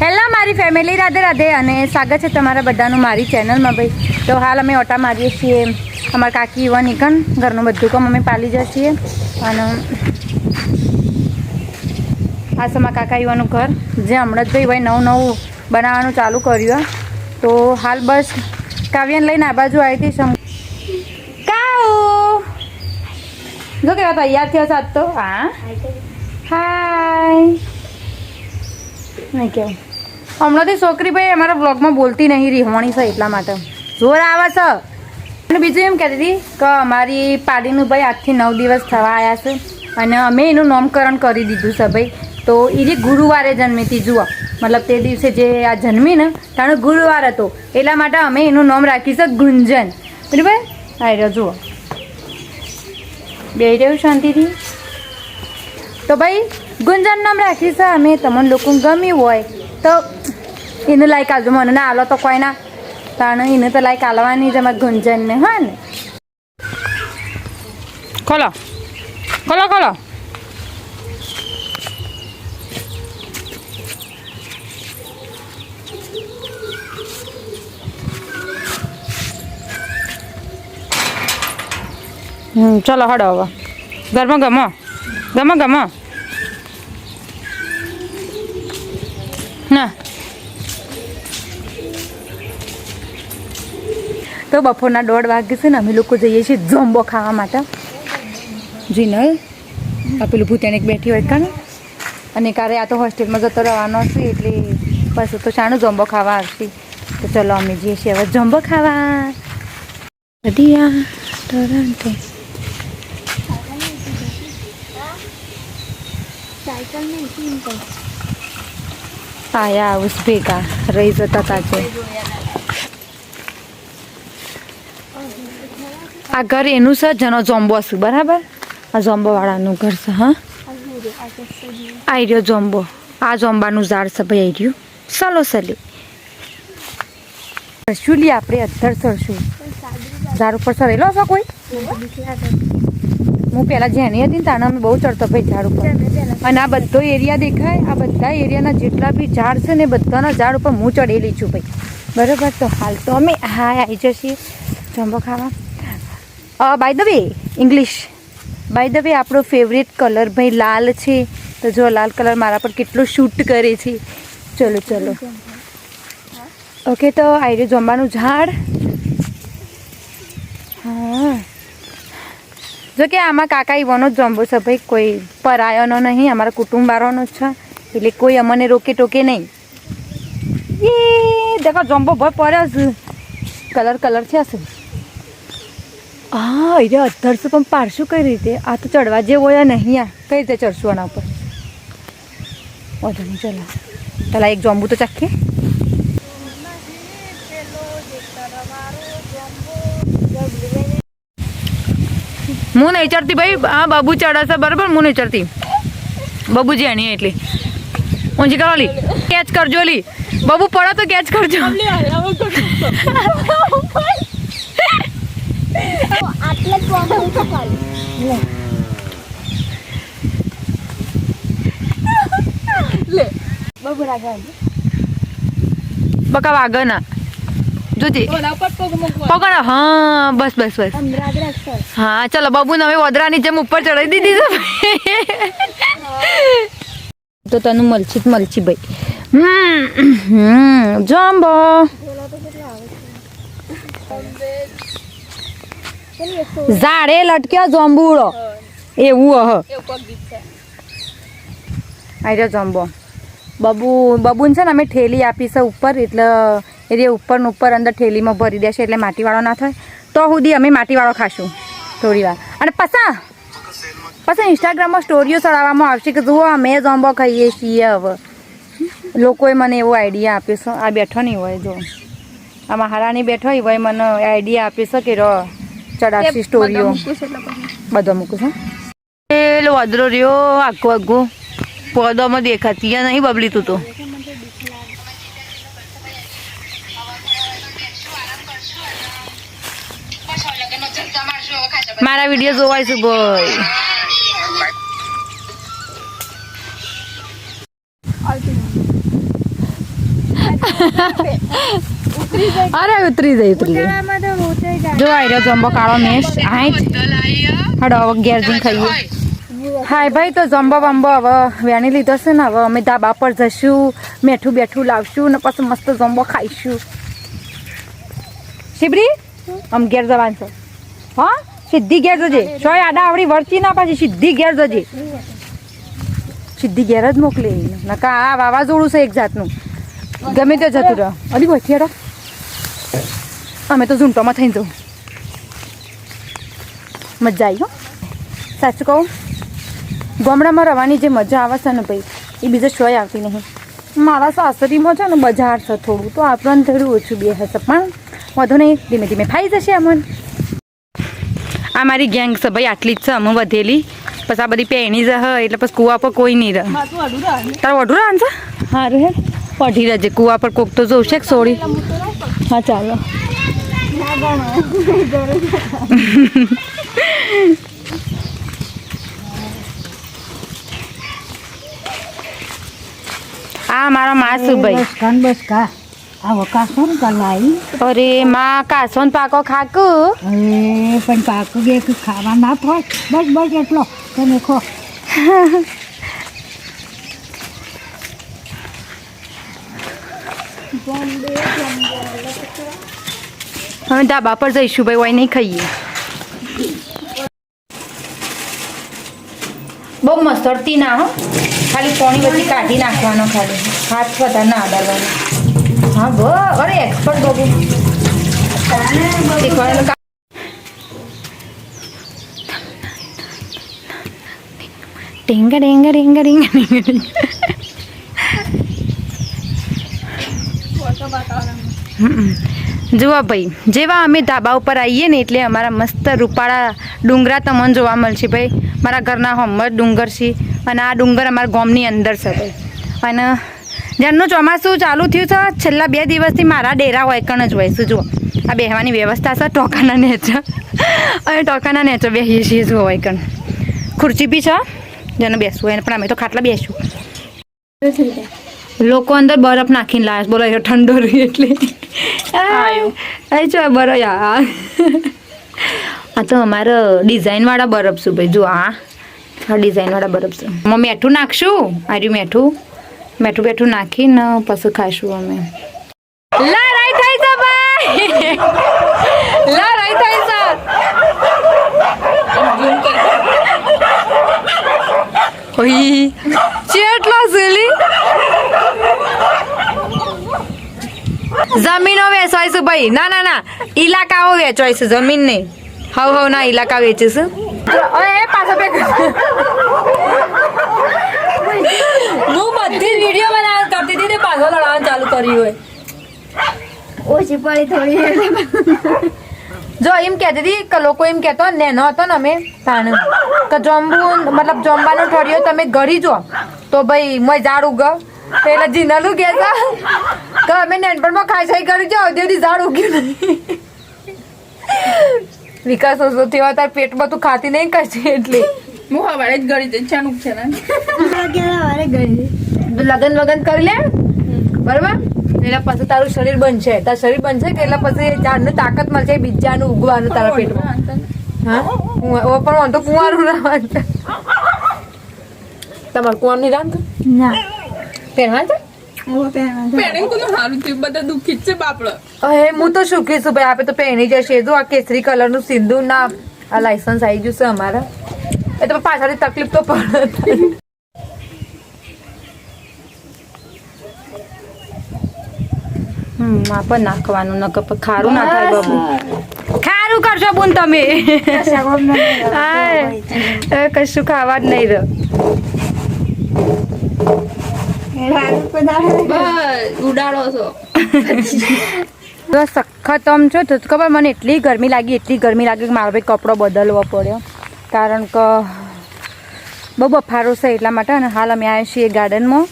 Hello મારી family Radhe Radhe અને સ્વાગત છે તમારા બધાનું મારી ચેનલમાં ભાઈ. તો હાલ અમે ઓટા મારીએ છીએ. અમારા કાકી યુવા નીકણ ઘરનું બધું કામ અમે પાલી જઈએ છીએ. અને આ સમા કાકા યુવાનું ઘર જે હમણાં જ ભાઈ ભાઈ નવું નવું બનાવવાનું ચાલુ કર્યું. તો હાલ બસ કાવ્યાને લઈને આ બાજુ આવી હતી સમ કાઉ! જો કેવા તૈયાર થયો સાત તો હા? હાય નહીં કેવું. હમણાંથી છોકરી ભાઈ અમારા બ્લોગમાં બોલતી નહીં રીહવાણી છે એટલા માટે. જોર આવે છે. અને બીજું એમ કહેતી હતી કે અમારી પાડીનું ભાઈ આજથી નવ દિવસ થવા આવ્યા છે અને અમે એનું નામકરણ કરી દીધું છે ભાઈ. તો એ જે ગુરુવારે જન્મી જુઓ. મતલબ તે દિવસે જે આ જન્મી ને, તાનો ગુરુવાર હતો. એટલા માટે અમે એનું નામ રાખી છે ગુંજન. બરાબર રહ્યો જુઓ. બે રહ્યું શાંતિથી. તો ભાઈ, ગુંજન નામ રાખી છે અમે તમને લોકો ગમ્યું હોય તો એને લાઈક આવજો. મને ના આલો તો કોઈ ના. તાણે એને તો લાઈક આલવાની જ અમારે ગુંજનને, હા ને. ખોલો. ખોલો ખોલો. ચલો હડો હવે. ઘરમાં ગમો. ગમો ગમો. તો બપોરના દોઢ વાગે છે ને અમે લોકો જઈએ છીએ જોમ્બો ખાવા માટે. જીનલ આ પેલું ભૂતિયાને એક બેઠી હોય કાને અને કારે આ તો હોસ્ટેલમાં જતો રહેવાનો છે, એટલે પાછું તો શાનું જોમ્બો ખાવા આવશે. તો ચલો અમે જઈએ છીએ હવે જોમ્બો ખાવા. આયા, ઉસ ભેગા. રહી જતા તાજે. આ ઘર એનું છે, જેનો જોમ્બો છે બરાબર? આ જોમ્બોવાળાનું ઘર છે, હા? આઈ રહ્યો જોમ્બો. આ જોમ્બાનું ઝાડ છે, ભાઈ આવી રહ્યું. ચાલો સલી શું લી આપણે અત્તર સરશું ઝાડ ઉપર સરેલો છો કોઈ? હું પહેલાં જેની હતી ને તાણે અમે બહુ ચડતો ભાઈ ઝાડ ઉપર. અને આ બધો એરિયા દેખાય, આ બધા એરિયાના જેટલા બી ઝાડ છે ને બધાના ઝાડ ઉપર હું ચડેલી છું, ભાઈ. બરાબર, તો હાલ તો અમે હા આવી જઈએ જમ્બો ખાવા. By the way English by the way આપણો ફેવરેટ કલર ભાઈ લાલ છે. તો જો લાલ કલર મારા પર કેટલો શૂટ કરે છે. ચલો ચલો. ઓકે તો આવી રહ્યું જમવાનું ઝાડ. હા. જો કે આમાં કાકા ઈવાનો જ જમવો છે ભાઈ. કોઈ પરાયનો નહીં, અમારા કુટુંબવાળાનો જ છે. એટલે કોઈ અમને રોકે ટોકે નહીં. એ દેખો જમ્બો ભાઈ પડ્યો છે. કલર કલર છે હશે હા એ અધરશું પણ પારશું કઈ રીતે? આ તો ચડવા જેવો હોય નહીં આ કઈ રીતે ચડશું આના ઉપર? વાંધો નહીં ચલો. પેલા એક જોંબુ તો ચાખીએ. હું નહીં ચડતી ભાઈ. હા બાબુ ચડાશે બરાબર? હું નહીં ચડતી. બાબુ જાણીએ એટલે. ઊંચી કરો લી. કેચ કરજો લી. બાબુ પડો તો કેચ કરજો. બબુ બકા વાગે ના મૂકવા પકડો. હા, બસ બસ બસ. હા, ચલો, બાબુને હવે વદરાની જેમ ઉપર ચડાવી દીધી છે. તો તનું મલછી મલછી ભાઈ. હમ હમ, જમ્બો. ઝાડે લટક્યો જોંબુડો. એવું હ એવું પગ ગીત છે આઈ જો જોંબો. બબુ, બબુન છે ને અમે ઠેલી આપી ઉપર, એટલે એ જે ઉપર ઉપર અંદર ઠેલીમાં ભરી દેશે એટલે માટીવાળો ના થાય. તો સુધી અમે માટીવાળો ખાશું થોડી વાર અને પસા પછી ઇન્સ્ટાગ્રામમાં સ્ટોરીઓ ચડાવવામાં આવશે કે જુઓ, અમે જોંબો ખાઈએ છીએ હવે. લોકોએ મને એવો આઈડિયા આપ્યો છે. આ બેઠો નહીં હોય જો. આ મહારાણી બેઠો હોય મને આઈડિયા આપ્યો છે કે ર. ચડાવશે સ્ટોરીઓ બધો મૂકું છું પેલો વાદરો રહ્યો આખો આખો. પોદામાં દેખાતી યા નહીં બબલી તું તો. મારા વીડિયો જોવાય છે ભાઈ. અરે, ઉતરી જાય ઉતરી જાય. જો આવી રહ્યો જમ્બો કાળો મેશ. હાઈ હડો ઘેર જઈને ખાઈએ. હાય ભાઈ, તો જમ્બો બમ્બો હવે વેણી લીધો છે ને, હવે અમે ધાબા પર જશું, મેઠું બેઠું લાવશું ને પછી મસ્ત જમ્બો ખાઈશું. શિબરી, આમ ઘેર જવાનું છે. હા, સીધી ઘેર જજે. છો આડા આવડી વર્ચી ના પાછી સીધી ઘેર જજે. સીધી ઘેર જ મોકલી. નકા આ વાવાઝોડું છે એક જાતનું. ગમે તે જતું રહો. અલી વચ્ચે અમે તો ઝૂંટોમાં થઈને જવું. મજા આવી હો. સાચું કહું? ગામડામાં રહેવાની જે મજા આવે છે ને ભાઈ એ બીજે શોય આવતી નહીં. મારા સાસરીમાં છે ને બજાર છે થોડું તો આપણને થોડું ઓછું બે હશે પણ વધુ નહીં ધીમે ધીમે ફાઈ જશે અમને. આ મારી ગેંગ છે ભાઈ આટલી જ છે અમે વધેલી. પછી આ બધી પહેણી જ હ એટલે પછી કુવા પર કોઈ નહીં રહે. તારે વઢું રહે છે? સારું હે. પઢી રહેજે કુવા પર કોક તો જોશે સોળી. સોડી હા ચાલો. આ મારો માસુભાઈ બસ કાન બસ કા? આ વકાસું કલાઈ? અરે માં કાસોન પાકો ખાકુ? પણ પાકું બે ખાવા ના થાય બસ બસ એટલો. તમે ખો. અમે ધાબા પર જઈશું ભાઈ હોય નહીં ખાઈએ. બહુ મસળતી ના હો. ખાલી પાણી બધી કાઢી નાખવાનો ખાલી. હાથ વધારે ના અડાડવાનો હા બ અરે એક્સપર્ટ બાબુ. શીખવાનું કા- ટીંગા ટીંગા ટીંગા ટીંગા ટીંગા ટીંગા. જુઓ ભાઈ, જેવા અમે ધાબા ઉપર આવીએ ને એટલે અમારા મસ્ત રૂપાળા ડુંગરા તમને જોવા મળશે ભાઈ. મારા ઘરના હમર ડુંગર છે અને આ ડુંગર અમારા ગામની અંદર છે ભાઈ. અને જ્યારનું ચોમાસું ચાલુ થયું છે. છેલ્લા બે દિવસથી મારા ડેરા હોય કણ જ હોય છે, જુઓ. આ બેહવાની વ્યવસ્થા છે, ટોકાના નેચર. અને ટોકાના નેચર બેસીએ છીએ, જુઓ હોય કણ. ખુરચી બી છે, જેને બેસવું હોય પણ અમે તો ખાટલા બેસું લોકો અંદર બરફ નાખીને લાવે બોલો ઠંડો રહી એટલે. જો બરફ યાર આ. તો અમારો ડિઝાઇનવાળા બરફ છે ભાઈ. જો આ આ ડિઝાઇન બરફ છે. અમે મેઠું નાખશું? આર્યું મેઠું? મેઠું બેઠું નાખીને પછી ખાઈશું અમે. લડાઈ થઈ છે ભાઈ. લડાઈ થઈ છે. ઓય ચેટલા ઝીલી જમીનો વેચવાઈશું ભાઈ. ના ના ના. ઇલાકાઓ વેચવાઈશું. જમીન નહીં. હવ હવ ના ઇલાકા વેચીશું. હું બધી વીડિયો બનાવ કરતી હતી ને પાછો લડાવવાનું ચાલુ કર્યું હોય. ઓછી પડી થોડી. જો એમ કહેતી હતી કે લોકો એમ કહેતો નેનો હતો ને અમે તાણ કે જમવું મતલબ જમવાનું ઠળિયો તમે ગળી જો. તો ભાઈ મય ઝાડ ઉગ તો એટલે જીનલું કે કે અમે નાનપણમાં ખાઈ ખાઈ કરી જાઓ તેથી ઝાડ ઉગ્યું નહીં. વિકાસ ઓછો થયો? તાર પેટમાં તું ખાતી નહીં કરશે એટલે. હું હવારે જ ગળી જઈ ચાનું છે ને? લગન વગન કરી લે. બરાબર? એટલે પછી તારું શરીર બનશે. તારું શરીર બનશે કે એટલે પછી જાનને તાકાત મળશે બીજાનું ઉગવાનું તારા પેટમાં. હા? પણ વાંધો કુંવારું ના વાંધો. તમારે કુંવાર નહીં રાંધતું ના. પહેરવા હું તો સુખી છું ભાઈ આપણે તો પહેરી જશે જો આ કેસરી કલરનું સિંધુ ના આ લાયસન્સ આવી ગયું છે અમારા. એ તો પાછળથી તકલીફ તો પડે. હમ પણ નાખવાનું નકર પછી ખારું ના થાય બાબુ. ખારું કરશો બુન તમે. કશું ખાવા જ નહીં રહ્યો. ઉડાડો છો. તો સખત આમ છો તો ખબર મને એટલી ગરમી લાગી એટલી ગરમી લાગી કે મારો ભાઈ કપડો બદલવો પડ્યો. કારણ કે બહુ બફારો છે એટલા માટે અને હાલ અમે આવ્યા છીએ ગાર્ડનમાં.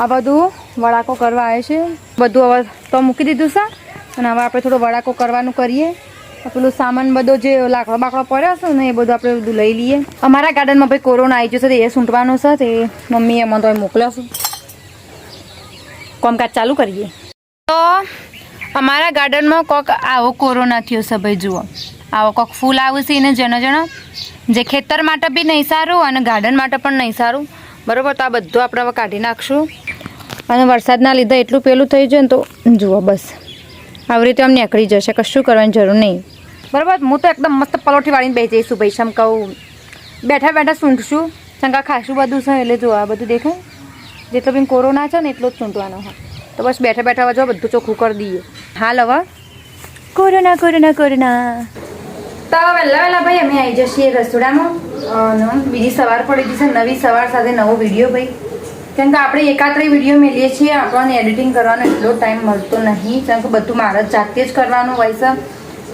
આ બધું વડાકો કરવા આવે છે. બધું હવે તો મૂકી દીધું છે અને હવે આપણે થોડો વડાકો કરવાનું કરીએ. પેલું સામાન બધો જે લાકડો બાકડો પડ્યો છે ને એ બધું આપણે બધું લઈ લઈએ. અમારા ગાર્ડનમાં ભાઈ કોરોના આવી તો એ સૂંટવાનું છે તે મમ્મી એમાં તો મોકલ્યો કામકાજ ચાલુ કરીએ. તો અમારા ગાર્ડનમાં કોક આવો કોરોના થયો છે ભાઈ જુઓ. આવો કોક ફૂલ આવ્યું છે એને જણો જણો જે ખેતર માટે બી નહીં સારું અને ગાર્ડન માટે પણ નહીં સારું. બરાબર, તો આ બધું આપણે હવે કાઢી નાખશું. અને વરસાદના લીધે એટલું પેલું થઈ જાય ને તો જુઓ બસ. આવી રીતે આમ નીકળી જશે કશું કરવાની જરૂર નહીં. બરાબર હું તો એકદમ મસ્ત પલોઠી વાળીને બેસી જઈશું ભાઈ શમ કહું. બેઠા બેઠા સૂંઢશું શંકા ખાસું બધું છે એટલે જો આ બધું દેખાય. જેટલો બી કોરોના છે ને એટલો જ સૂંટવાનો હોય તો બસ બેઠા બેઠા જો બધું ચોખ્ખું કરી દઈએ. હાલ હવે. Corona corona corona. તો વહેલા વહેલા ભાઈ અમે આવી જઈએ રસોડામાં. બીજી સવાર પડી જશે નવી સવાર સાથે નવો વીડિયો ભાઈ. કેમ કે આપણે એકાત્રે વીડિયો મેળીએ છીએ, આપણને એડિટિંગ કરવાનો એટલો ટાઈમ મળતો નહીં. કેમ કે બધું મારે જાતે જ કરવાનું હોય છે.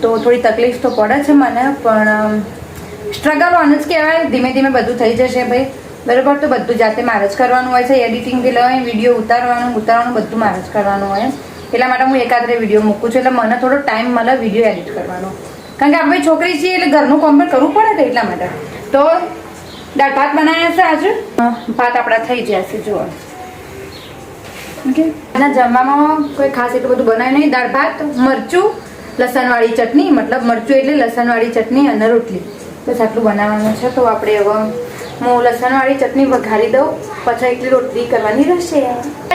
તો થોડી તકલીફ તો પડે છે મને, પણ સ્ટ્રગલ ઓન જ કહેવાય. ધીમે ધીમે બધું થઈ જશે ભાઈ. બરાબર? તો બધું જાતે મારે જ કરવાનું હોય છે. એડિટિંગથી લઈને વીડિયો ઉતારવાનું ઉતારવાનું બધું મારે જ કરવાનું હોય. એટલા માટે હું એકાદરે વીડિયો મૂકું છું. એટલે મને થોડો ટાઈમ મળે વીડિયો એડિટ કરવાનો. કારણ કે આપણે છોકરી છીએ એટલે ઘરનું કોમ્પ્લેટ કરવું પડે એટલા માટે. તો દાળ ભાત બનાવ્યા છે આજે? ભાત આપણા થઈ જાય છે જુઓ. ઓકે? જમવામાં કોઈ ખાસ એટલું બધું બનાવ્યું નહીં. દાળ ભાત મરચું લસણવાળી ચટણી મતલબ મરચું એટલે લસણવાળી ચટણી અને રોટલી. બસ આટલું બનાવવાનું છે તો આપણે હવે હું લસણવાળી ચટણી વઘારી દઉં પછી એટલી રોટલી કરવાની રહેશે.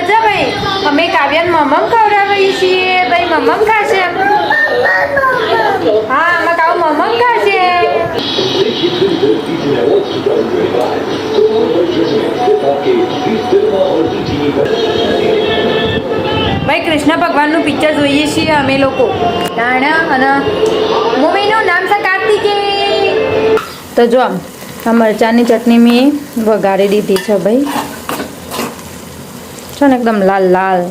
અચ્છા ભાઈ અમે કાવ્યાને મમમ ખવડાવીએ છીએ. ભાઈ મમમ ખાશે. હા અમે કાવ મમમ ખાશે. ભાઈ, કૃષ્ણ ભગવાનનું પિક્ચર જોઈએ છીએ અમે લોકો. નાણા અને મૂવીનું નામ છે કાર્તિકે તો જો, આ મરચાંની ચટણી મેં વઘારી દીધી છે ભાઈ. છે ને એકદમ લાલ લાલ.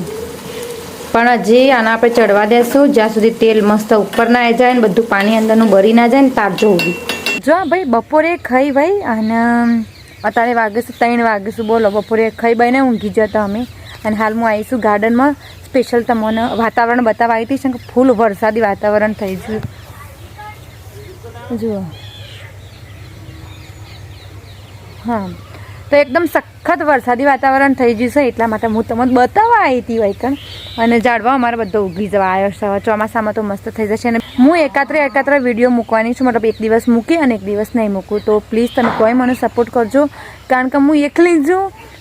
પણ હજી આના આપણે ચડવા દેશું, જ્યાં સુધી તેલ મસ્ત ઉપર ના જાય ને, બધું પાણી અંદરનું બરી ના જાય ને, તાર જોવું. જો ભાઈ, બપોરે ખાઈ ભાઈ, અને અત્યારે વાગીશું ત્રણ વાગીશું બોલો, બપોરે ખાઈ બહીને ઊંઘી જતા અમે. અને હાલ હું આવીશું ગાર્ડનમાં. સ્પેશિયલ તમને વાતાવરણ બતાવવા આવી હતી કે ફૂલ વરસાદી વાતાવરણ થઈ ગયું. જુઓ. હા. તો એકદમ સખત વરસાદી વાતાવરણ થઈ ગયું છે, એટલા માટે હું તમને બતાવવા આવી હતી વૈકણ અને ઝાડવા અમારે બધો ઉગી જવા આવ્યો છે ચોમાસામાં તો મસ્ત થઈ જશે અને હું એકાત્રે એકાત્ર વીડિયો મૂકવાની છું, મતલબ એક દિવસ મૂકી અને એક દિવસ નહીં મૂકું. તો પ્લીઝ તમે કોઈ મને સપોર્ટ કરજો. કારણ કે હું એકલી જ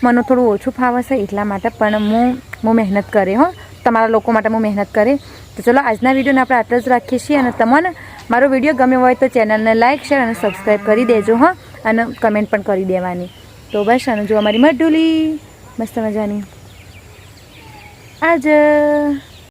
મને થોડું ઓછું ફાવે છે એટલા માટે, પણ હું હું મહેનત કરે, હો. તમારા લોકો માટે હું મહેનત કરે. તો ચલો, આજના વિડીયોને આપણે આટલા જ રાખીએ છીએ અને તમને મારો વીડિયો ગમ્યો હોય તો ચેનલને લાઇક શેર અને સબસ્ક્રાઈબ કરી દેજો, હા. અને કમેન્ટ પણ કરી દેવાની. તો બસ અને જો અમારી મઢુલી. મસ્ત મજાની. આજ.